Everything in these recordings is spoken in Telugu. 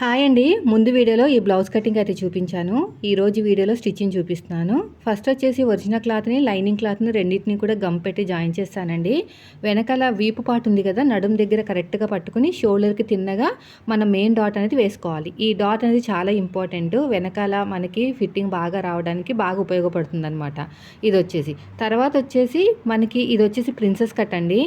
హాయ్ అండి. ముందు వీడియోలో ఈ బ్లౌజ్ కటింగ్ అయితే చూపించాను. ఈ రోజు వీడియోలో స్టిచ్చింగ్ చూపిస్తున్నాను. ఫస్ట్ వచ్చేసి ఒరిజినల్ క్లాత్ని లైనింగ్ క్లాత్ని రెండింటిని కూడా గమ్ పెట్టి జాయిన్ చేస్తానండి. వెనకాల వీపు పాటు ఉంది కదా నడుం దగ్గర కరెక్ట్గా పట్టుకుని షోల్డర్కి తిన్నగా మనం మెయిన్ డాట్ అనేది వేసుకోవాలి. ఈ డాట్ అనేది చాలా ఇంపార్టెంట్. వెనకాల మనకి ఫిట్టింగ్ బాగా రావడానికి బాగా ఉపయోగపడుతుంది అనమాట ఇది వచ్చేసి. తర్వాత వచ్చేసి మనకి ఇది వచ్చేసి ప్రిన్సెస్ కట్ అండి.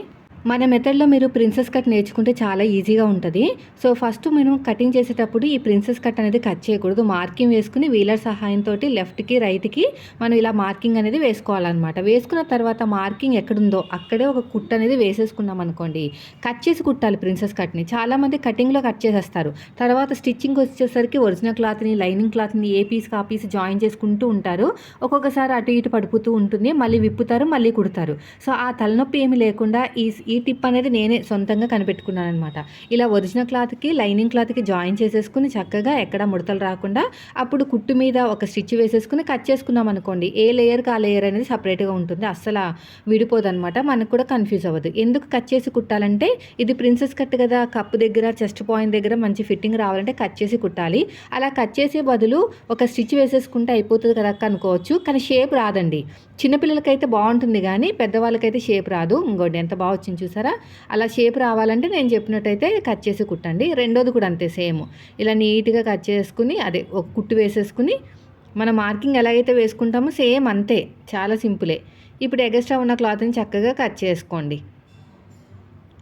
మన మెథడ్లో మీరు ప్రిన్సెస్ కట్ నేర్చుకుంటే చాలా ఈజీగా ఉంటుంది. సో ఫస్ట్ మనం కటింగ్ చేసేటప్పుడు ఈ ప్రిన్సెస్ కట్ అనేది కట్ చేయకూడదు. మార్కింగ్ వేసుకుని వీలర్ సహాయంతో లెఫ్ట్కి రైట్కి మనం ఇలా మార్కింగ్ అనేది వేసుకోవాలన్నమాట. వేసుకున్న తర్వాత మార్కింగ్ ఎక్కడుందో అక్కడే ఒక కుట్ అనేది వేసేసుకున్నాం అనుకోండి. కట్ చేసి కుట్టాలి ప్రిన్సెస్ కట్ని. చాలామంది కటింగ్లో కట్ చేసేస్తారు. తర్వాత స్టిచ్చింగ్ వచ్చేసరికి ఒరిజినల్ క్లాత్ని లైనింగ్ క్లాత్ని ఏ పీస్ ఆ పీస్ జాయిన్ చేసుకుంటూ ఉంటారు. ఒక్కొక్కసారి అటు ఇటు పడిపోతూ ఉంటుంది. మళ్ళీ విప్పుతారు మళ్ళీ కుడతారు. సో ఆ తలనొప్పి ఏమి లేకుండా ఈ ఈ టిప్ అనేది నేనే సొంతంగా కనిపెట్టుకున్నాను అనమాట ఇలా ఒరిజినల్ క్లాత్కి లైనింగ్ క్లాత్కి జాయిన్ చేసేసుకుని చక్కగా ఎక్కడ ముడతలు రాకుండా అప్పుడు కుట్టు మీద ఒక స్టిచ్ వేసేసుకుని కట్ చేసుకున్నాం అనుకోండి ఏ లేయర్కి ఆ లేయర్ అనేది సపరేట్గా ఉంటుంది. అస్సలు విడిపోదనమాట మనకు కూడా కన్ఫ్యూజ్ అవ్వదు. ఎందుకు కట్ చేసి కుట్టాలంటే ఇది ప్రిన్సెస్ కట్ కదా కప్పు దగ్గర చెస్ట్ పాయింట్ దగ్గర మంచి ఫిట్టింగ్ రావాలంటే కట్ చేసి కుట్టాలి. అలా కట్ చేసే బదులు ఒక స్టిచ్ వేసేసుకుంటే అయిపోతుంది కదా అనుకోవచ్చు కానీ షేప్ రాదండి. చిన్నపిల్లలకైతే బాగుంటుంది కానీ పెద్దవాళ్ళకైతే షేప్ రాదు. ఇంకోటి ఎంత బాగా వచ్చింది చూసారా? అలా షేప్ రావాలంటే నేను చెప్పినట్టయితే కట్ చేసి కుట్టండి. రెండోది కూడా అంతే సేమ్. ఇలా నీట్గా కట్ చేసుకుని అదే ఒక కుట్టు వేసేసుకుని మన మార్కింగ్ ఎలాగైతే వేసుకుంటామో సేమ్ అంతే. చాలా సింపులే. ఇప్పుడు ఎగస్ట్రా ఉన్న క్లాత్ని చక్కగా కట్ చేసుకోండి.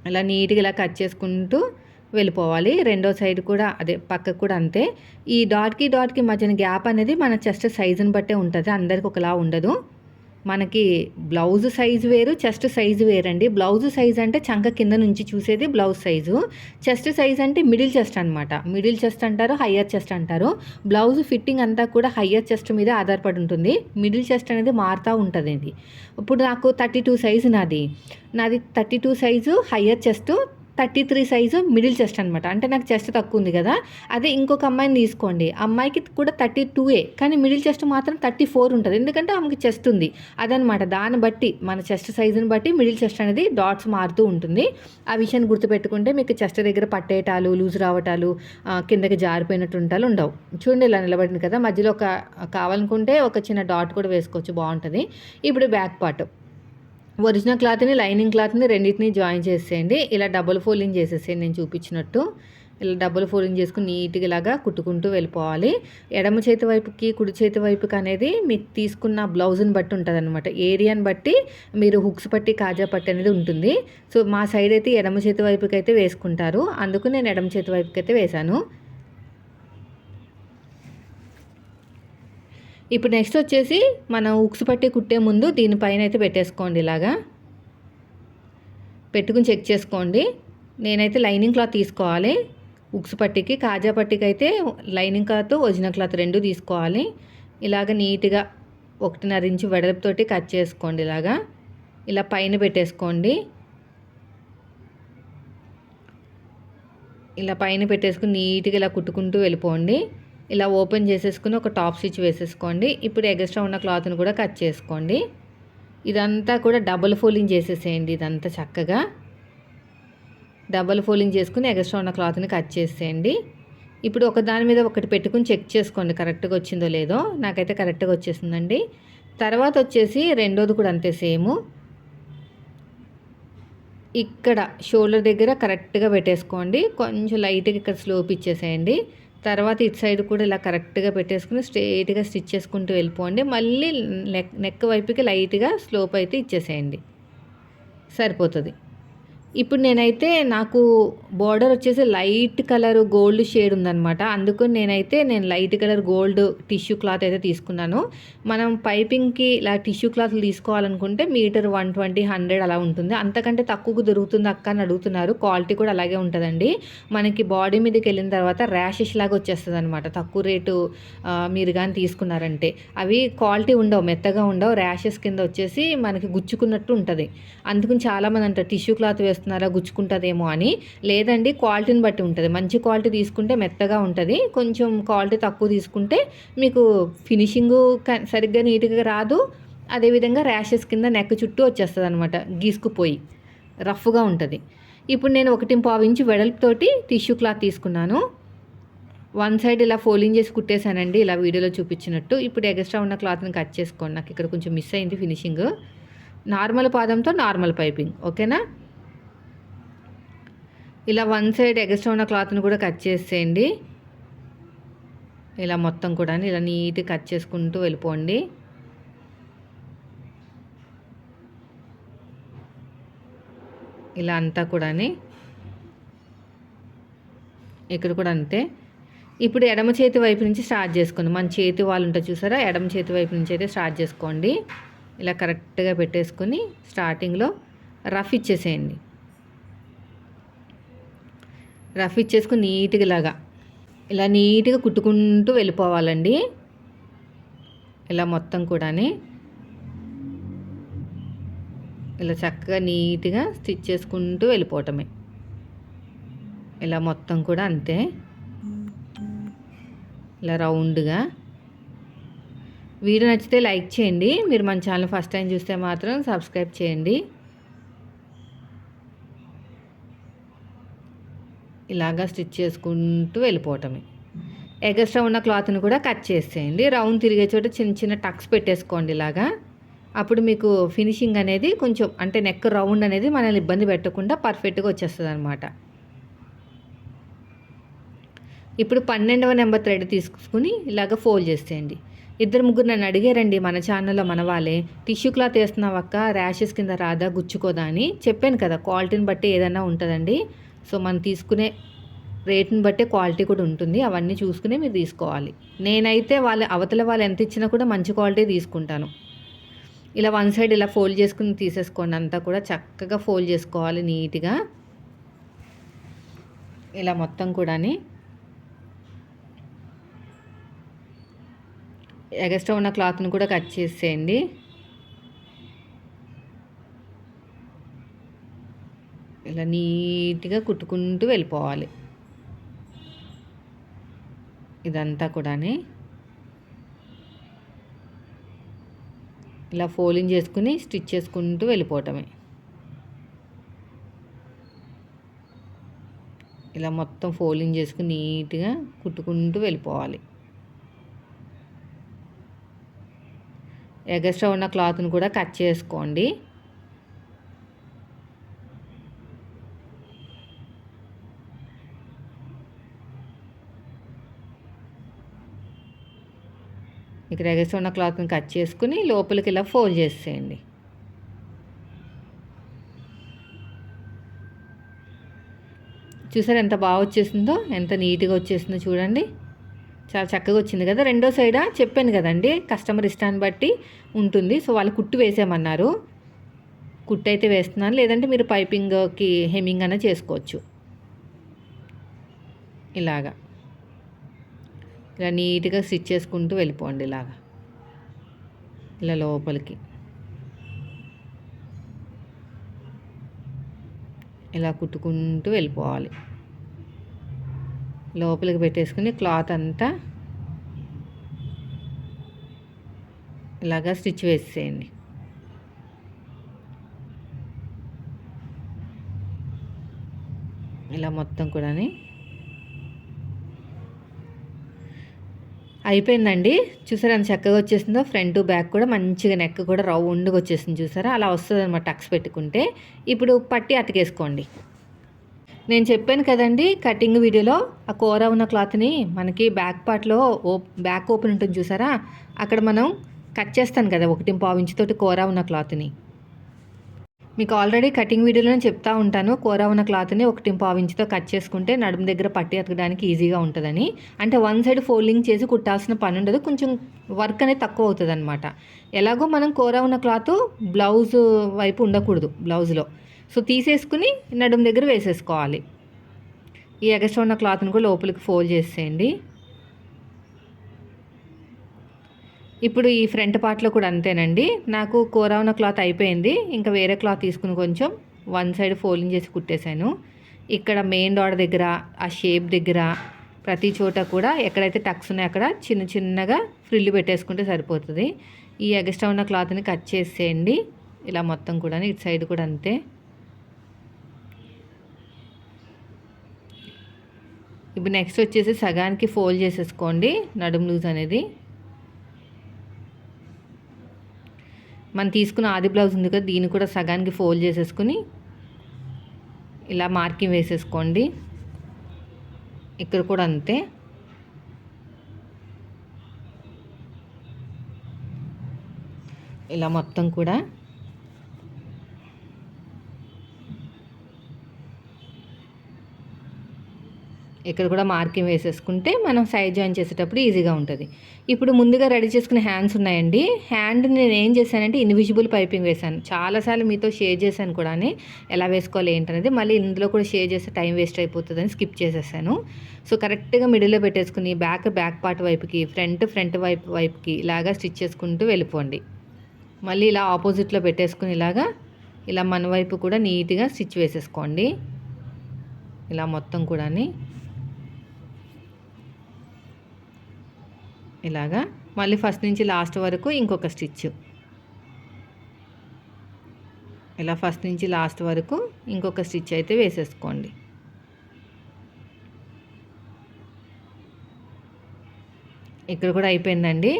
ఇలా నీట్గా ఇలా కట్ చేసుకుంటూ వెళ్ళిపోవాలి. రెండో సైడ్ కూడా అదే పక్కకు కూడా అంతే. ఈ డాట్కి డాట్కి మధ్యన గ్యాప్ అనేది మన చెస్ట్ సైజుని బట్టే ఉంటుంది. అందరికి ఒకలా ఉండదు. మనకి బ్లౌజ్ సైజు వేరు చెస్ట్ సైజు వేరండి. బ్లౌజ్ సైజ్ అంటే చంక కింద నుంచి చూసేది బ్లౌజ్ సైజు. చెస్ట్ సైజ్ అంటే మిడిల్ చెస్ట్ అనమాట మిడిల్ చెస్ట్ అంటారు హయ్యర్ చెస్ట్ అంటారు. బ్లౌజ్ ఫిట్టింగ్ అంతా కూడా హయ్యర్ చెస్ట్ మీద ఆధారపడి ఉంటుంది. మిడిల్ చెస్ట్ అనేది మారుతూ ఉంటుంది ఇప్పుడు నాకు థర్టీ టూ సైజు నాది. నాది thirty two size higher chest thirty three size middle chest అనమాట అంటే నాకు చెస్ట్ తక్కువ ఉంది కదా. అదే ఇంకొక అమ్మాయిని తీసుకోండి. అమ్మాయికి కూడా థర్టీ టూఏ కానీ మిడిల్ చెస్ట్ మాత్రం థర్టీ ఫోర్ ఉంటుంది. ఎందుకంటే ఆమెకి చెస్ట్ ఉంది. అదనమాట దాన్ని బట్టి మన చెస్ట్ సైజుని బట్టి మిడిల్ చెస్ట్ అనేది డాట్స్ మారుతూ ఉంటుంది. ఆ విషయాన్ని గుర్తుపెట్టుకుంటే మీకు చెస్ట్ దగ్గర పట్టేయటాలు లూజ్ రావటాలు కిందకి జారిపోయినట్టు ఉంటాలు ఉండవు. చూడండి ఇలా నిలబడింది కదా. మధ్యలో ఒక కావాలనుకుంటే ఒక చిన్న డాట్ కూడా వేసుకోవచ్చు. బాగుంటుంది. ఇప్పుడు బ్యాక్ పార్ట్. ఒరిజినల్ క్లాత్ని లైనింగ్ క్లాత్ని రెండింటిని జాయిన్ చేసేయండి. ఇలా డబుల్ ఫోల్డింగ్ చేసేసేయండి. నేను చూపించినట్టు ఇలా డబుల్ ఫోల్డింగ్ చేసుకుని నీట్గా ఇలాగా కుట్టుకుంటూ వెళ్ళిపోవాలి. ఎడమ చేతి వైపుకి కుడి చేతి వైపుకి అనేది మీకు తీసుకున్న బ్లౌజ్ని బట్టి ఉంటుంది అనమాట ఏరియాని బట్టి మీరు హుక్స్ పట్టి కాజా పట్టి అనేది ఉంటుంది. సో మా సైడ్ అయితే ఎడమ చేతి వైపుకి అయితే వేసుకుంటారు. అందుకు నేను ఎడమ చేతి వైపుకి అయితే వేశాను. ఇప్పుడు నెక్స్ట్ వచ్చేసి మనం ఉక్స్ పట్టి కుట్టే ముందు దీనిపైన అయితే పెట్టేసుకోండి ఇలాగా. పెట్టుకుని చెక్ చేసుకోండి. నేనైతే లైనింగ్ క్లాత్ తీసుకోవాలి. ఉక్స్ పట్టికి కాజా పట్టికి అయితే లైనింగ్ క్లాత్ ఒరిజినల్ క్లాత్ రెండు తీసుకోవాలి. ఇలాగ నీట్గా ఒకటిన్నర ఇంచు వెడల్పుతోటి కట్ చేసుకోండి ఇలాగా. ఇలా పైన పెట్టేసుకోండి. ఇలా పైన పెట్టేసుకుని నీట్గా ఇలా కుట్టుకుంటూ వెళ్ళిపోండి. ఇలా ఓపెన్ చేసేసుకుని ఒక టాప్ స్టిచ్ వేసేసుకోండి. ఇప్పుడు ఎగస్ట్రా ఉన్న క్లాత్ని కూడా కట్ చేసుకోండి. ఇదంతా కూడా డబుల్ ఫోలింగ్ చేసేసేయండి ఇదంతా చక్కగా. డబుల్ ఫోలింగ్ చేసుకుని ఎగస్ట్రా ఉన్న క్లాత్ని కట్ చేసేయండి. ఇప్పుడు ఒక దాని మీద ఒకటి పెట్టుకుని చెక్ చేసుకోండి కరెక్ట్గా వచ్చిందో లేదో. నాకైతే కరెక్ట్గా వచ్చేసిందండి. తర్వాత వచ్చేసి రెండోది కూడా అంతే సేము. ఇక్కడ షోల్డర్ దగ్గర కరెక్ట్గా పెట్టేసుకోండి. కొంచెం లైట్గా ఇక్కడ స్లోప్ ఇచ్చేసేయండి. తర్వాత ఇటు సైడ్ కూడా ఇలా కరెక్ట్గా పెట్టేసుకుని స్ట్రైట్గా స్టిచ్ చేసుకుంటూ వెళ్ళిపోండి మళ్ళీ నెక్ నెక్ వైపుకి లైట్గా స్లోప్ అయితే ఇచ్చేసేయండి. సరిపోతుంది. ఇప్పుడు నేనైతే నాకు బార్డర్ వచ్చేసి లైట్ కలర్ గోల్డ్ షేడ్ ఉందనమాట అందుకు నేనైతే నేను light colour gold tissue cloth అయితే తీసుకున్నాను. మనం పైపింగ్కి ఇలా టిష్యూ క్లాత్లు తీసుకోవాలనుకుంటే మీటర్ వన్ ట్వంటీ హండ్రెడ్ అలా ఉంటుంది. అంతకంటే తక్కువకు దొరుకుతుంది అక్క అని అడుగుతున్నారు. క్వాలిటీ కూడా అలాగే ఉంటుందండి. మనకి బాడీ మీదకి వెళ్ళిన తర్వాత ర్యాషెస్ లాగా వచ్చేస్తుంది అనమాట తక్కువ రేటు మీరు కానీ తీసుకున్నారంటే. అవి క్వాలిటీ ఉండవు మెత్తగా ఉండవు. ర్యాషెస్ కింద వచ్చేసి మనకి గుచ్చుకున్నట్టు ఉంటుంది. అందుకని చాలామంది అంటారు టిష్యూ క్లాత్ వేసుకుంటే చేస్తున్నారా గుచ్చుకుంటుందేమో అని. లేదండి క్వాలిటీని బట్టి ఉంటుంది. మంచి క్వాలిటీ తీసుకుంటే మెత్తగా ఉంటుంది. కొంచెం క్వాలిటీ తక్కువ తీసుకుంటే మీకు ఫినిషింగు సరిగ్గా నీట్గా రాదు. అదేవిధంగా ర్యాషెస్ కింద నెక్ చుట్టూ వచ్చేస్తుంది అనమాట గీసుకుపోయి. రఫ్గా ఉంటుంది. ఇప్పుడు నేను ఒకటి పావు ఇంచు వెడల్పుతోటి టిష్యూ క్లాత్ తీసుకున్నాను. వన్ సైడ్ ఇలా ఫోల్డింగ్ చేసి కుట్టేశానండి ఇలా వీడియోలో చూపించినట్టు. ఇప్పుడు ఎక్స్ట్రా ఉన్న క్లాత్ని కట్ చేసుకోండి. నాకు ఇక్కడ కొంచెం మిస్ అయింది ఫినిషింగ్. నార్మల్ పాదంతో నార్మల్ పైపింగ్ ఓకేనా? ఇలా వన్ సైడ్ ఎగస్ట్రా ఉన్న క్లాత్ని కూడా కట్ చేసేయండి. ఇలా మొత్తం కూడా ఇలా నీట్గా కట్ చేసుకుంటూ వెళ్ళిపోండి. ఇలా అంతా కూడా ఇక్కడ కూడా అంతే. ఇప్పుడు ఎడమ చేతి వైపు నుంచి స్టార్ట్ చేసుకోండి. మన చేతి వాళ్ళు ఉంటే చూసారా? ఎడమ చేతి వైపు నుంచి అయితే స్టార్ట్ చేసుకోండి. ఇలా కరెక్ట్గా పెట్టేసుకొని స్టార్టింగ్లో రఫ్ ఇచ్చేసేయండి. రఫ్ ఇచ్చేసుకుని నీట్గా ఇలాగా. ఇలా నీట్గా కుట్టుకుంటూ వెళ్ళిపోవాలండి. ఇలా మొత్తం కూడా ఇలా చక్కగా నీట్గా స్టిచ్ చేసుకుంటూ వెళ్ళిపోవటమే. ఇలా మొత్తం కూడా అంతే. ఇలా రౌండ్గా. వీడియో నచ్చితే లైక్ చేయండి. మీరు మన ఛానల్ ఫస్ట్ టైం చూస్తే మాత్రం సబ్స్క్రైబ్ చేయండి. ఇలాగా స్టిచ్ చేసుకుంటూ వెళ్ళిపోవటమే. ఎగస్ట్రా ఉన్న క్లాత్ని కూడా కట్ చేసేయండి. రౌండ్ తిరిగే చోట చిన్న చిన్న టక్స్ పెట్టేసుకోండి ఇలాగా. అప్పుడు మీకు ఫినిషింగ్ అనేది కొంచెం అంటే నెక్ రౌండ్ అనేది మనల్ని ఇబ్బంది పెట్టకుండా పర్ఫెక్ట్గా వచ్చేస్తుంది అనమాట ఇప్పుడు పన్నెండవ నెంబర్ థ్రెడ్ తీసుకుని ఇలాగ ఫోల్డ్ చేసేయండి. ఇద్దరు ముగ్గురు నన్ను అడిగారండి మన ఛానల్లో మన వాళ్ళే టిష్యూ క్లాత్ వేస్తున్నావక్క ర్యాషెస్ కింద రాదా గుచ్చుకోదా అని చెప్పాను కదా క్వాలిటీని బట్టి ఏదైనా ఉంటుందండి. సో మనం తీసుకునే రేట్ని బట్టే క్వాలిటీ కూడా ఉంటుంది. అవన్నీ చూసుకునే మీరు తీసుకోవాలి. నేనైతే వాళ్ళ అవతల వాళ్ళు ఎంత ఇచ్చినా కూడా మంచి క్వాలిటీ తీసుకుంటాను. ఇలా వన్ సైడ్ ఇలా ఫోల్డ్ చేసుకుని తీసేసుకోండి. అంతా కూడా చక్కగా ఫోల్డ్ చేసుకోవాలి నీట్గా. ఇలా మొత్తం కూడాని. ఎగస్ట్రా ఉన్న క్లాత్ని కూడా కట్ చేసేయండి. ఇలా నీట్గా కుట్టుకుంటూ వెళ్ళిపోవాలి. ఇదంతా కూడా ఇలా ఫోలింగ్ చేసుకుని స్టిచ్ చేసుకుంటూ వెళ్ళిపోవటమే. ఇలా మొత్తం ఫోల్డింగ్ చేసుకుని నీట్గా కుట్టుకుంటూ వెళ్ళిపోవాలి. ఎగస్ట్రా ఉన్న క్లాత్ని కూడా కట్ చేసుకోండి. ఇక్కడ ఎగస్ట్రా ఉన్న క్లాత్ని కట్ చేసుకుని లోపలికి ఇలా ఫోల్డ్ చేసేయండి. చూసారు ఎంత బాగా వచ్చేసిందో? ఎంత నీట్గా వచ్చేసిందో చూడండి. చాలా చక్కగా వచ్చింది కదా? రెండో సైడా చెప్పాను కదండి కస్టమర్ ఇష్టాన్ని బట్టి ఉంటుంది. సో వాళ్ళు కుట్టు వేసేయమన్నారు. కుట్టు అయితే వేస్తున్నాను. లేదంటే మీరు పైపింగ్కి హెమ్మింగ్ అన్న చేసుకోవచ్చు. ఇలాగా. ఇలా నీట్గా స్టిచ్ చేసుకుంటూ వెళ్ళిపోండి ఇలాగా. ఇలా లోపలికి. ఇలా కుట్టుకుంటూ వెళ్ళిపోవాలి. లోపలికి పెట్టేసుకుని క్లాత్ అంతా ఇలాగా స్టిచ్ వేసేయండి. ఇలా మొత్తం కూడా అయిపోయిందండి. చూసారా అంత చక్కగా వచ్చేసిందో? ఫ్రంట్ బ్యాక్ కూడా మంచిగా నెక్ కూడా రౌండ్గా వచ్చేసింది చూసారా? అలా వస్తుంది అనమాట టక్స్ పెట్టుకుంటే. ఇప్పుడు పట్టి అతికేసుకోండి. నేను చెప్పాను కదండి కటింగ్ వీడియోలో ఆ కూర ఉన్న క్లాత్ని మనకి బ్యాక్ పార్ట్లో ఓ బ్యాక్ ఓపెన్ ఉంటుంది చూసారా? అక్కడ మనం కట్ చేస్తాను కదా ఒకటి పావు ఇంచుతోటి కూర ఉన్న క్లాత్ని. మీకు ఆల్రెడీ కటింగ్ వీడియోలో చెప్తా ఉంటాను. కూర ఉన్న క్లాత్ని ఒకటి పావు ఇంచుతో కట్ చేసుకుంటే నడుము దగ్గర పట్టి అతకడానికి ఈజీగా ఉంటుందని. అంటే వన్ సైడ్ ఫోల్డింగ్ చేసి కుట్టాల్సిన పని ఉండదు. కొంచెం వర్క్ అనేది తక్కువ అవుతుంది అనమాట ఎలాగో మనం కూర ఉన్న క్లాత్ బ్లౌజ్ వైపు ఉండకూడదు బ్లౌజ్లో సో తీసేసుకుని నడుము దగ్గర వేసేసుకోవాలి. ఈ ఎగస్ట్రా ఉన్న క్లాత్ని కూడా లోపలికి ఫోల్డ్ చేసేయండి. ఇప్పుడు ఈ ఫ్రంట్ పార్ట్లో కూడా అంతేనండి. నాకు కూర ఉన్న క్లాత్ అయిపోయింది. ఇంకా వేరే క్లాత్ తీసుకుని కొంచెం వన్ సైడ్ ఫోల్డింగ్ చేసి కుట్టేశాను. ఇక్కడ మెయిన్ డాడ్ దగ్గర ఆ షేప్ దగ్గర ప్రతి చోట కూడా ఎక్కడైతే టక్స్ ఉన్నాయో అక్కడ చిన్న చిన్నగా ఫ్రిల్లు పెట్టేసుకుంటే సరిపోతుంది. ఈ ఎగస్ట్రా ఉన్న క్లాత్ని కట్ చేసేయండి. ఇలా మొత్తం కూడా ఇటు సైడ్ కూడా అంతే. ఇప్పుడు నెక్స్ట్ వచ్చేసి సగానికి ఫోల్డ్ చేసేసుకోండి. నడుము లూజ్ అనేది. మనం తీసుకున్న ఆది బ్లౌజ్ ఉంది కదా దీన్ని కూడా సగానికి ఫోల్డ్ చేసేసుకుని ఇలా మార్కింగ్ వేసేసుకోండి. ఇక్కడ కూడా అంతే. ఇలా మొత్తం కూడా ఇక్కడ కూడా మార్కింగ్ వేసేసుకుంటే మనం సైడ్ జాయిన్ చేసేటప్పుడు ఈజీగా ఉంటుంది. ఇప్పుడు ముందుగా రెడీ చేసుకునే హ్యాండ్స్ ఉన్నాయండి. హ్యాండ్ నేను ఏం చేశానంటే ఇన్విజిబుల్ పైపింగ్ వేశాను. చాలాసార్లు మీతో షేర్ చేశాను కూడా ఎలా వేసుకోవాలి ఏంటనేది మళ్ళీ ఇందులో కూడా షేర్ చేస్తే టైం వేస్ట్ అయిపోతుందని స్కిప్ చేసేసాను. సో కరెక్ట్గా మిడిల్లో పెట్టేసుకుని బ్యాక్ బ్యాక్ పార్ట్ వైపుకి ఫ్రంట్ ఫ్రంట్ వైపు వైపుకి ఇలాగా స్టిచ్ చేసుకుంటూ వెళ్ళిపోండి. మళ్ళీ ఇలా ఆపోజిట్లో పెట్టేసుకుని ఇలాగా ఇలా మన వైపు కూడా నీట్గా స్టిచ్ వేసేసుకోండి. ఇలా మొత్తం కూడా ఇలాగా. మళ్ళీ ఫస్ట్ నుంచి లాస్ట్ వరకు ఇంకొక స్టిచ్. ఇలా ఫస్ట్ నుంచి లాస్ట్ వరకు ఇంకొక స్టిచ్ అయితే వేసేసుకోండి. ఇక్కడ కూడా అయిపోయిందండి.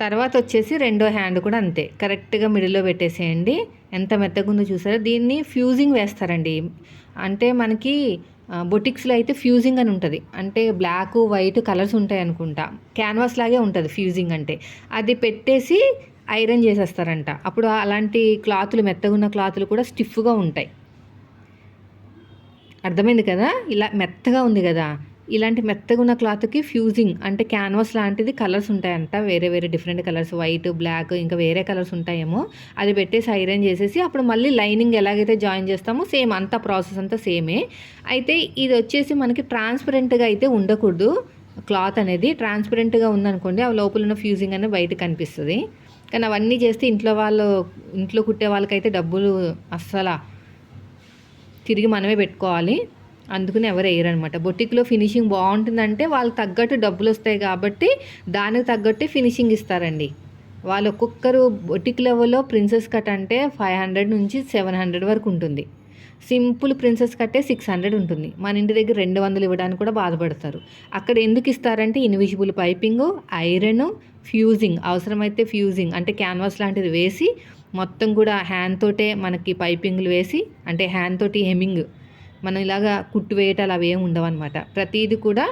తర్వాత వచ్చేసి రెండో హ్యాండ్ కూడా అంతే. కరెక్ట్గా మిడిల్లో పెట్టేసేయండి. ఎంత మెత్తగా ఉందో చూసారా? దీన్ని ఫ్యూజింగ్ వేస్తారండి. అంటే మనకి బొటిక్స్లో అయితే ఫ్యూజింగ్ అని ఉంటుంది. అంటే బ్లాక్ వైట్ కలర్స్ ఉంటాయి అనుకుంటా. క్యాన్వాస్ లాగే ఉంటుంది ఫ్యూజింగ్ అంటే. అది పెట్టేసి ఐరన్ చేసేస్తారంట. అప్పుడు అలాంటి క్లాతులు మెత్తగా ఉన్న క్లాతులు కూడా స్టిఫ్గా ఉంటాయి. అర్థమైంది కదా? ఇలా మెత్తగా ఉంది కదా? ఇలాంటి మెత్తగా ఉన్న క్లాత్కి ఫ్యూజింగ్ అంటే క్యాన్వాస్ లాంటిది కలర్స్ ఉంటాయంట. వేరే వేరే డిఫరెంట్ కలర్స్ వైట్ బ్లాక్ ఇంకా వేరే కలర్స్ ఉంటాయేమో. అది పెట్టేసి ఐరన్ చేసేసి అప్పుడు మళ్ళీ లైనింగ్ ఎలాగైతే జాయిన్ చేస్తామో సేమ్ అంతా ప్రాసెస్ అంతా సేమే. అయితే ఇది వచ్చేసి మనకి ట్రాన్స్పరెంట్గా అయితే ఉండకూడదు. క్లాత్ అనేది ట్రాన్స్పరెంట్గా ఉందనుకోండి ఆ లోపల ఉన్న ఫ్యూజింగ్ అనేది బయట కనిపిస్తుంది కానీ అవన్నీ చేస్తే ఇంట్లో వాళ్ళు ఇంట్లో కుట్టే వాళ్ళకైతే డబ్బులు అస్సలు తిరిగి మనమే పెట్టుకోవాలి. అందుకని ఎవరు వేయరనమాట బొటిక్లో ఫినిషింగ్ బాగుంటుందంటే వాళ్ళకి తగ్గట్టు డబ్బులు వస్తాయి కాబట్టి దానికి తగ్గట్టే ఫినిషింగ్ ఇస్తారండి. వాళ్ళు ఒక్కొక్కరు బొటిక్ లెవెల్లో ప్రిన్సెస్ కట్ అంటే ఫైవ్ హండ్రెడ్ నుంచి సెవెన్ హండ్రెడ్ వరకు ఉంటుంది. సింపుల్ ప్రిన్సెస్ కట్టే సిక్స్ హండ్రెడ్ ఉంటుంది. మన ఇంటి దగ్గర రెండు వందలు ఇవ్వడానికి కూడా బాధపడతారు. అక్కడ ఎందుకు ఇస్తారంటే ఇన్విజిబుల్ పైపింగ్ ఐరన్ ఫ్యూజింగ్. అవసరమైతే ఫ్యూజింగ్ అంటే క్యాన్వాస్ లాంటిది వేసి మొత్తం కూడా హ్యాండ్ తోటే మనకి పైపింగ్లు వేసి అంటే హ్యాండ్ తోటి హెమ్మింగ్ మనం ఇలాగా కుట్టు వేయటాలు అవి ఏమి ఉండవు అనమాట ప్రతిదీ కూడా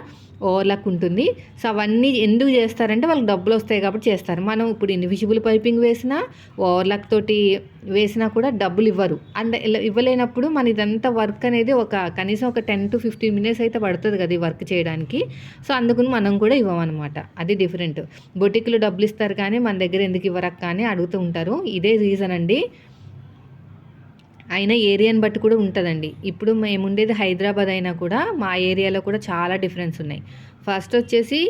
ఓవర్లక్ ఉంటుంది. సో అవన్నీ ఎందుకు చేస్తారంటే వాళ్ళకి డబ్బులు వస్తాయి కాబట్టి చేస్తారు. మనం ఇప్పుడు ఇన్విజిబుల్ పైపింగ్ వేసినా ఓవర్లక్ తోటి వేసినా కూడా డబ్బులు ఇవ్వరు. అండ్ ఇవ్వలేనప్పుడు మన ఇదంతా వర్క్ అనేది ఒక కనీసం ఒక టెన్ టు ఫిఫ్టీన్ మినిట్స్ అయితే పడుతుంది కదా ఈ వర్క్ చేయడానికి. సో అందుకని మనం కూడా ఇవ్వమన్నమాట. అది డిఫరెంట్. బొటిక్లు డబ్బులు ఇస్తారు కానీ మన దగ్గర ఎందుకు ఇవ్వరక్క కానీ అడుగుతూ ఉంటారు. ఇదే రీజన్ అండి. అయినా ఏరియాని బట్టి కూడా ఉంటుందండి. ఇప్పుడు మేము ఉండేది హైదరాబాద్ అయినా కూడా మా ఏరియాలో కూడా చాలా డిఫరెన్స్ ఉన్నాయి. ఫస్ట్ వచ్చేసి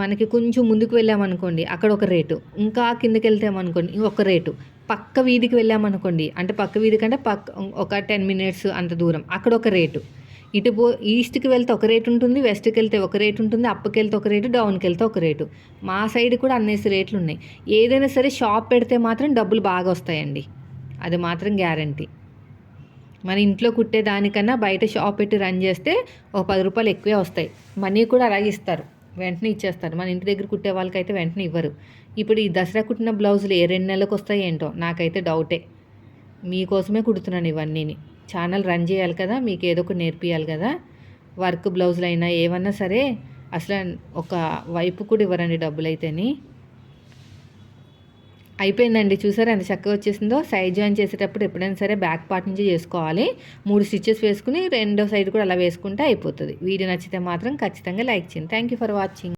మనకి కొంచెం ముందుకు వెళ్ళామనుకోండి అక్కడ ఒక రేటు. ఇంకా కిందకి వెళ్తామనుకోండి ఇంకొక రేటు. పక్క వీధికి వెళ్ళామనుకోండి అంటే పక్క వీధి కంటే పక్క ఒక టెన్ మినిట్స్ అంత దూరం అక్కడ ఒక రేటు. ఇటు పో ఈస్ట్కి వెళ్తే ఒక రేటు ఉంటుంది వెస్ట్కి వెళ్తే ఒక రేటు ఉంటుంది అప్పకి వెళ్తే ఒక రేటు డౌన్కి వెళ్తే ఒక రేటు. మా సైడ్ కూడా అన్నేసి రేట్లు ఉన్నాయి ఏదైనా సరే షాప్ పెడితే మాత్రం డబ్బులు బాగా వస్తాయండి. అది మాత్రం గ్యారంటీ. మన ఇంట్లో కుట్టే దానికన్నా బయట షాప్ పెట్టి రన్ చేస్తే ఒక పది రూపాయలు ఎక్కువే వస్తాయి. మనీ కూడా అలాగే ఇస్తారు. వెంటనే ఇచ్చేస్తారు. మన ఇంటి దగ్గర కుట్టే వాళ్ళకైతే వెంటనే ఇవ్వరు. ఇప్పుడు ఈ దసరా కుట్టిన బ్లౌజులు ఏ రెండు నెలలకు వస్తాయి ఏంటో నాకైతే డౌటే. మీకోసమే కుడుతున్నాను ఇవన్నీని. ఛానల్ రన్ చేయాలి కదా మీకు ఏదో ఒకటి నేర్పియాలి కదా. వర్క్ బ్లౌజులు అయినా ఏమన్నా సరే అసలు ఒక వైపు కూడా ఇవ్వరండి డబ్బులు అయితేని అయిపోయిందండి. చూసారా ఎంత చక్కగా వచ్చేసిందో? సైడ్ జాయిన్ చేసేటప్పుడు ఎప్పుడైనా సరే బ్యాక్ పార్ట్ నుంచి చేసుకోవాలి. మూడు స్టిచ్చెస్ వేసుకుని రెండో సైడ్ కూడా అలా వేసుకుంటే అయిపోతుంది. వీడియో నచ్చితే మాత్రం ఖచ్చితంగా లైక్ చేయండి. Thank you for watching